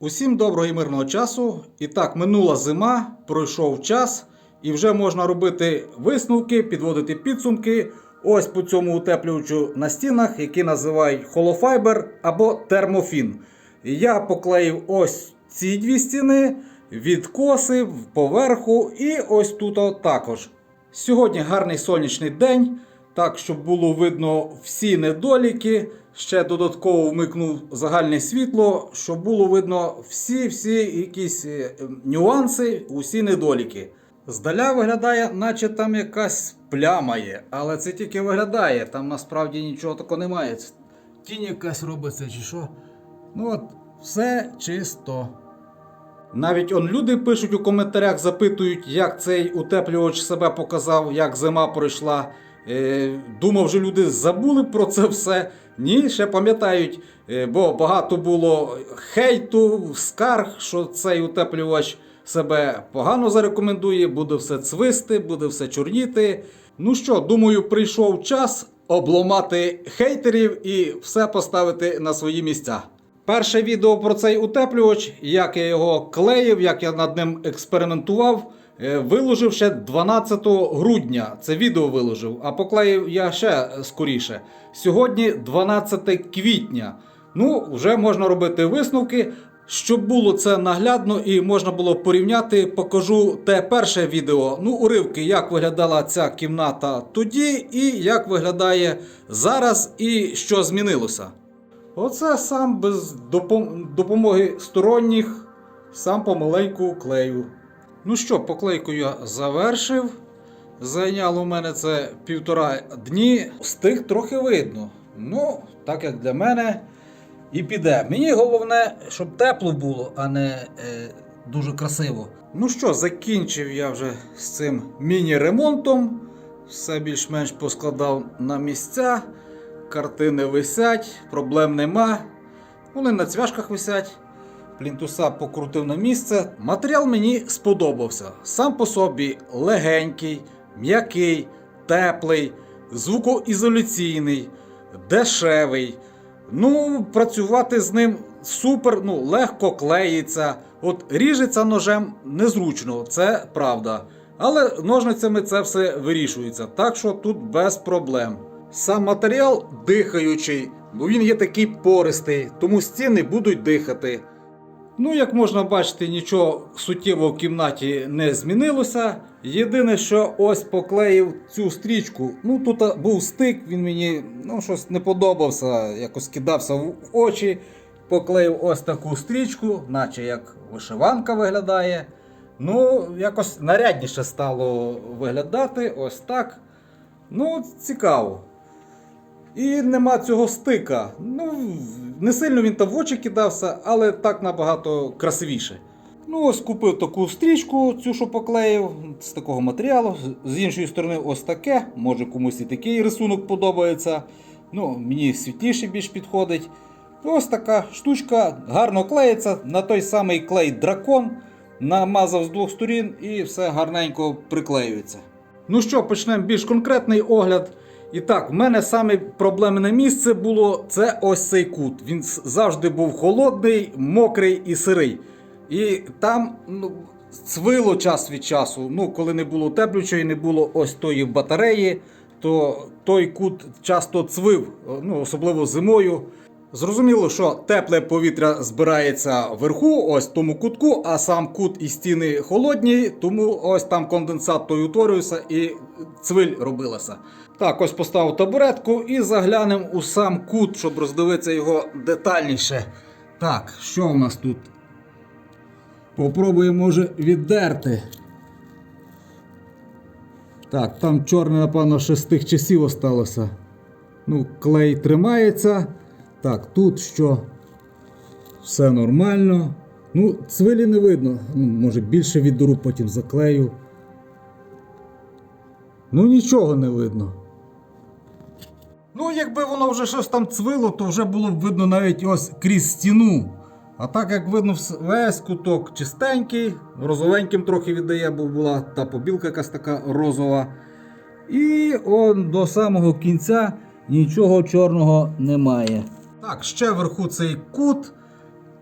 Усім доброго і мирного часу. І так, минула зима, пройшов час, і вже можна робити висновки, підводити підсумки. Ось по цьому утеплювачу на стінах, який називають холофайбер або термофін. Я поклеїв ось ці дві стіни, відкосив поверху і ось тут також. Сьогодні гарний сонячний день, так щоб було видно всі недоліки. Ще додатково вмикнув загальне світло, щоб було видно всі-всі якісь е, нюанси, усі недоліки. Здаля виглядає, наче там якась пляма є, але це тільки виглядає, там насправді нічого такого немає. Тінь якась робиться чи що. Ну от, все чисто. Навіть он люди пишуть у коментарях, запитують, як цей утеплювач себе показав, як зима пройшла. Е, думав, що люди забули про це все. Ні, ще пам'ятають, е, бо багато було хейту, скарг, що цей утеплювач себе погано зарекомендує, буде все цвисти, буде все чорніти. Ну що, думаю, прийшов час обломати хейтерів і все поставити на свої місця. Перше відео про цей утеплювач, як я його клеїв, як я над ним експериментував, виложив ще 12 грудня. Це відео виложив, а поклеїв я ще скоріше. Сьогодні 12 квітня. Ну, вже можна робити висновки. Щоб було це наглядно і можна було порівняти, покажу те перше відео. Ну, уривки, як виглядала ця кімната тоді, і як виглядає зараз, і що змінилося. Оце сам без допом- допомоги сторонніх, сам помаленьку клею. Ну що, поклейку я завершив. Зайняло у мене це півтора дні. Стих трохи видно. Ну, так як для мене і піде. Мені головне, щоб тепло було, а не е, дуже красиво. Ну що, закінчив я вже з цим міні-ремонтом. Все більш-менш поскладав на місця. Картини висять, проблем нема. Вони на цвяшках висять. Плінтуса покрутив на місце. Матеріал мені сподобався. Сам по собі легенький, м'який, теплий, звукоізоляційний, дешевий. Ну, працювати з ним супер, ну, легко клеїться. От ріжеться ножем незручно, це правда. Але ножницями це все вирішується, так що тут без проблем. Сам матеріал дихаючий, бо він є такий пористий, тому стіни будуть дихати. Ну, як можна бачити, нічого суттєво в кімнаті не змінилося. Єдине, що ось поклеїв цю стрічку. Ну, тут був стик, він мені ну, щось не подобався, якось кидався в очі. Поклеїв ось таку стрічку, наче як вишиванка виглядає. Ну, якось нарядніше стало виглядати, ось так. Ну, цікаво. І нема цього стика. Ну, не сильно він там в очі кидався, але так набагато красивіше. Ну, ось купив таку стрічку, цю, що поклеїв, з такого матеріалу. З іншої сторони, ось таке. Може комусь і такий рисунок подобається. Ну, мені світліше більш підходить. Ось така штучка гарно клеїться на той самий клей дракон. Намазав з двох сторін і все гарненько приклеюється. Ну що, почнемо більш конкретний огляд. І так, в мене саме проблемне місце було це ось цей кут. Він завжди був холодний, мокрий і сирий. І там ну, цвило час від часу. Ну, коли не було теплючої, не було ось тої батареї, то той кут часто цвив, ну, особливо зимою. Зрозуміло, що тепле повітря збирається вверху, ось в тому кутку, а сам кут і стіни холодні, тому ось там конденсат той утворюється і цвиль робилася. Так, ось поставив табуретку і заглянемо у сам кут, щоб роздивитися його детальніше. Так, що в нас тут? Попробуємо, може, віддерти. Так, там чорне, напевно, ще з тих часів осталося. Ну, клей тримається. Так, тут що? Все нормально. Ну, цвилі не видно. Ну, може більше віддеру, потім заклею. Ну, нічого не видно. Ну, якби воно вже щось там цвило, то вже було б видно навіть ось крізь стіну. А так як видно, весь куток чистенький, розовеньким трохи віддає, бо була та побілка якась така розова. І он до самого кінця нічого чорного немає. Так, ще вверху цей кут.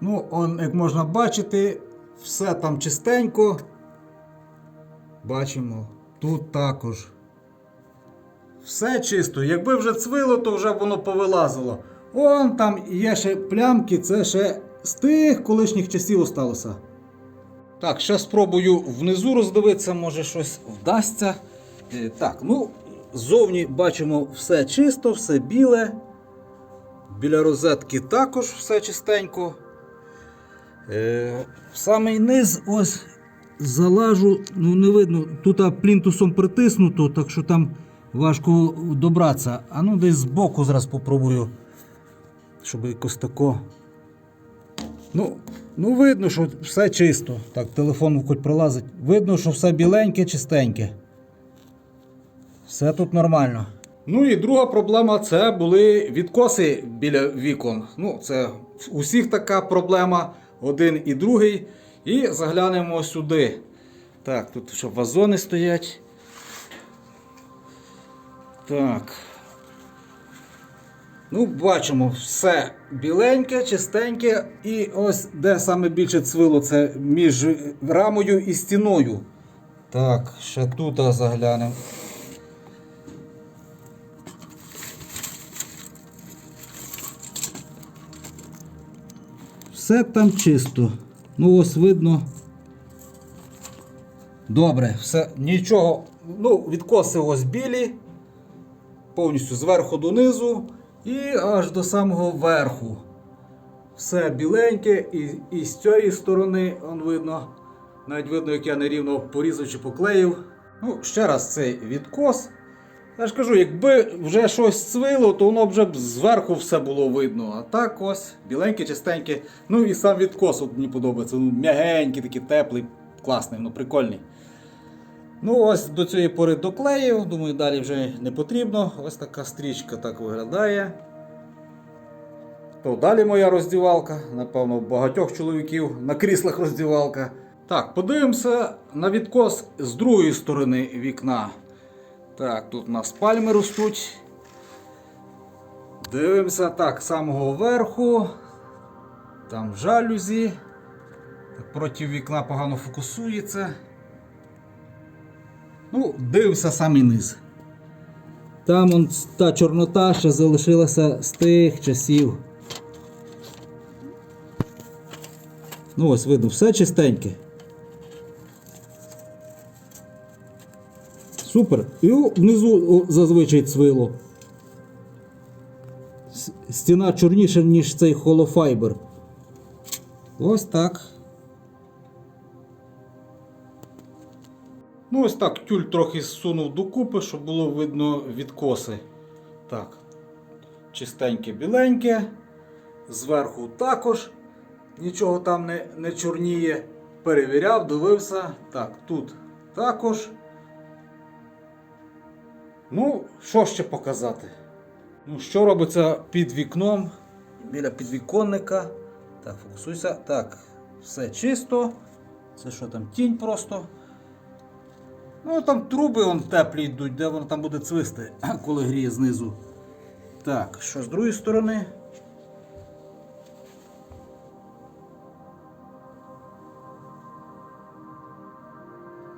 Ну, он, як можна бачити, все там чистенько. Бачимо, тут також. Все чисто. Якби вже цвило, то вже б воно повилазило. Вон там є ще плямки, це ще з тих колишніх часів осталося. Так, ще спробую внизу роздивитися, може щось вдасться. Е, Так, ну, ззовні бачимо все чисто, все біле. Біля розетки також все чистенько. Е, в самий низ ось залажу, ну не видно, тут плінтусом притиснуто, так що там важко добратися. А ну десь збоку зараз попробую, щоб якось тако. Ну, ну видно, що все чисто. Так, телефон хоч пролазить. Видно, що все біленьке, чистеньке. Все тут нормально. Ну і друга проблема це були відкоси біля вікон. Ну, це у всіх така проблема, один і другий. І заглянемо сюди. Так, тут що вазони стоять. Так. Ну, бачимо, все біленьке, чистеньке. І ось де саме більше цвило, це між рамою і стіною. Так, ще тут заглянемо. Все там чисто. Ну, ось видно. Добре, все, нічого. Ну, відкоси ось білі. Повністю зверху донизу і аж до самого верху. Все біленьке, і, і з цієї сторони он видно. Навіть видно, як я нерівно порізав чи поклеїв. Ну, ще раз цей відкос. Я ж кажу, якби вже щось цвило, то воно вже б зверху все було видно. А так ось, біленьке, чистеньке. Ну і сам відкос от мені подобається. Ну, м'ягенький, такий теплий, класний, ну прикольний. Ну, ось до цієї пори доклеїв, думаю, далі вже не потрібно. Ось така стрічка так виглядає. То далі моя роздівалка, напевно, багатьох чоловіків на кріслах роздівалка. Так, подивимося на відкос з другої сторони вікна. Так, тут у нас пальми ростуть. Дивимося так, з самого верху. Там жалюзі. Проти вікна погано фокусується. Ну, дивимося самий низ. Там он та чорнота ще залишилася з тих часів. Ну ось видно, все чистеньке. Супер. І внизу зазвичай цвило. Стіна чорніша, ніж цей холофайбер. Ось так. Ну, ось так тюль трохи зсунув докупи, щоб було видно відкоси. Так. Чистеньке біленьке. Зверху також нічого там не, не чорніє. Перевіряв, дивився. Так, тут також. Ну, що ще показати? Ну, що робиться під вікном, біля підвіконника. Так, фокусуйся. Так, все чисто. Це що там тінь просто. Ну, там труби вон теплі йдуть, де воно там буде цвисти, коли гріє знизу. Так, що з другої сторони?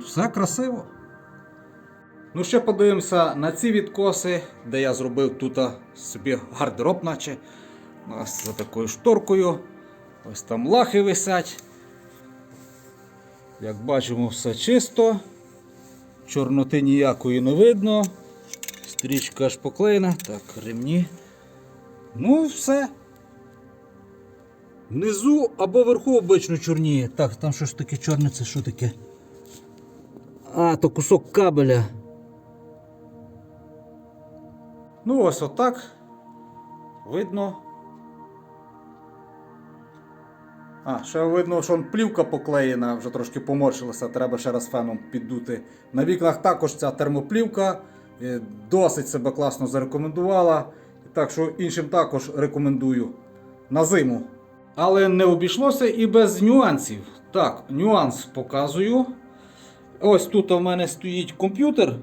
Все красиво. Ну, ще подивимося на ці відкоси, де я зробив тут собі гардероб, наче. Ось за такою шторкою. Ось там лахи висять. Як бачимо, все чисто. Чорноти ніякої не видно. Стрічка аж поклеєна. Так, ремні. Ну, все. Внизу або вверху обично чорніє. Так, там що ж таке чорне, це що таке? А, то кусок кабеля. Ну, ось отак. Видно. А, ще видно, що плівка поклеєна, вже трошки поморщилася, треба ще раз феном піддути. На вікнах також ця термоплівка е, досить себе класно зарекомендувала. Так що іншим також рекомендую на зиму. Але не обійшлося і без нюансів. Так, нюанс показую. Ось тут у мене стоїть комп'ютер.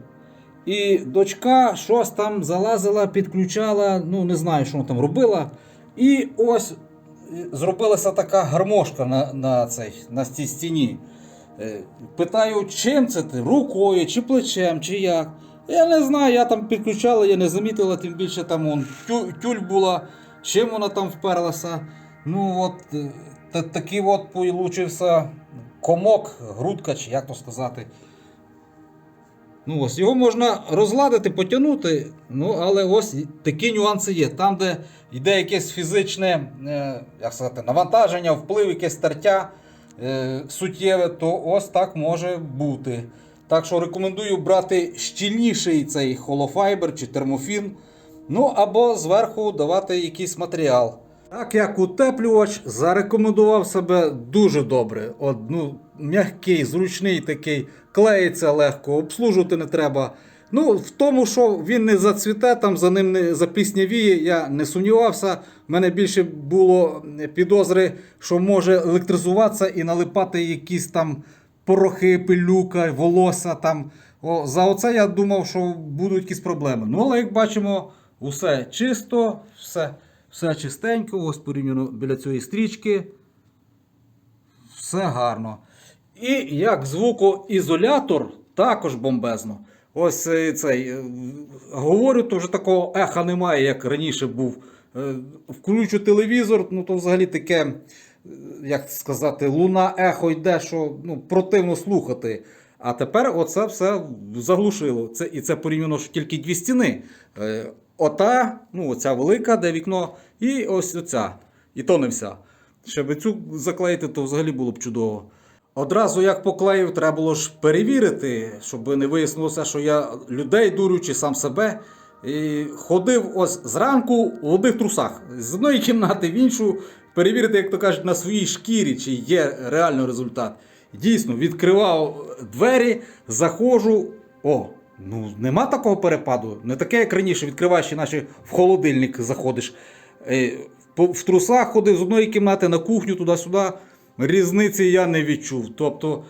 І дочка щось там залазила, підключала, ну не знаю, що вона там робила. І ось зробилася така гармошка на, на, цей, на цій стіні. Е, Питаю, чим це ти? Рукою, чи плечем, чи як. Я не знаю, я там підключала, я не замітила, тим більше там он, тю, тюль була, чим вона там вперлася. Ну от е, та, такий от получився комок, грудка, чи як то сказати. Ну ось його можна розладити, потягнути, ну але ось такі нюанси є. Там, де йде якесь фізичне е, як сказати, навантаження, вплив, якесь тертя е, суттєве, то ось так може бути. Так що рекомендую брати щільніший цей холофайбер чи термофін. Ну або зверху давати якийсь матеріал. Так як утеплювач зарекомендував себе дуже добре. От, ну, м'який, зручний такий, клеїться легко, обслужувати не треба. Ну, в тому, що він не зацвіте, там за ним не запліснявіє, я не сумнівався. У мене більше було підозри, що може електризуватися і налипати якісь там порохи, пилюка, волосся там. О, за оце я думав, що будуть якісь проблеми. Ну, але як бачимо, усе чисто, все, все чистенько, ось порівняно біля цієї стрічки. Все гарно. І як звукоізолятор, також бомбезно. Ось е, цей. е, Говорю, то вже такого еха немає, як раніше був. Е, Включу телевізор, ну то взагалі таке, як сказати, луна ехо йде, що ну, противно слухати. А тепер оце все заглушило. Це, і це порівняно що тільки дві стіни. Ота, ну оця велика, де вікно, і ось оця. І то не вся. Щоб цю заклеїти, то взагалі було б чудово. Одразу як поклеїв, треба було ж перевірити, щоб не вияснилося, що я людей дурю чи сам себе. І ходив ось зранку в одних трусах з одної кімнати в іншу, перевірити, як то кажуть, на своїй шкірі, чи є реально результат. Дійсно, відкривав двері, заходжу. О, ну нема такого перепаду. Не таке, як раніше, відкриваєш іначе в холодильник заходиш. Е, В трусах ходив з одної кімнати на кухню туди-сюди. Різниці я не відчув. Тобто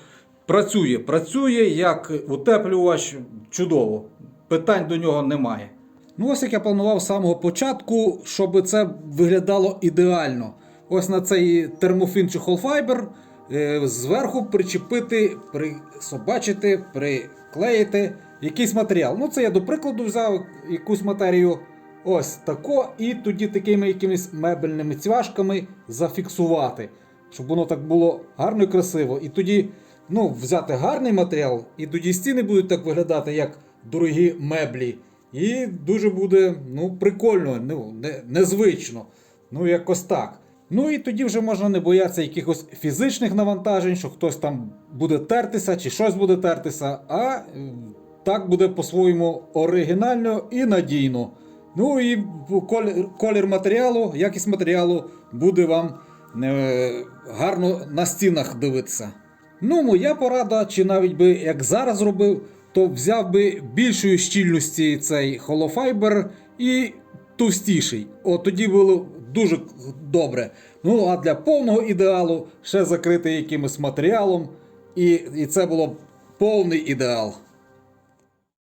працює, працює як утеплювач чудово. Питань до нього немає. Ну, ось як я планував з самого початку, щоб це виглядало ідеально. Ось на цей термофін чи холфайбер е, зверху причепити, присобачити, приклеїти якийсь матеріал. Ну, це я до прикладу взяв якусь матерію. Ось тако, і тоді такими якимись мебельними цвяшками зафіксувати, щоб воно так було гарно і красиво. І тоді ну, взяти гарний матеріал, і тоді стіни будуть так виглядати, як дорогі меблі. І дуже буде ну, прикольно, ну, не, незвично. Ну, якось так. Ну і тоді вже можна не боятися якихось фізичних навантажень, що хтось там буде тертися чи щось буде тертися, а так буде по-своєму оригінально і надійно. Ну і колір, матеріалу, якість матеріалу буде вам е, гарно на стінах дивитися. Ну, моя порада, чи навіть би як зараз зробив, то взяв би більшої щільності цей холофайбер і товстіший. О, тоді було дуже добре. Ну, а для повного ідеалу ще закрити якимось матеріалом, і, і це було повний ідеал.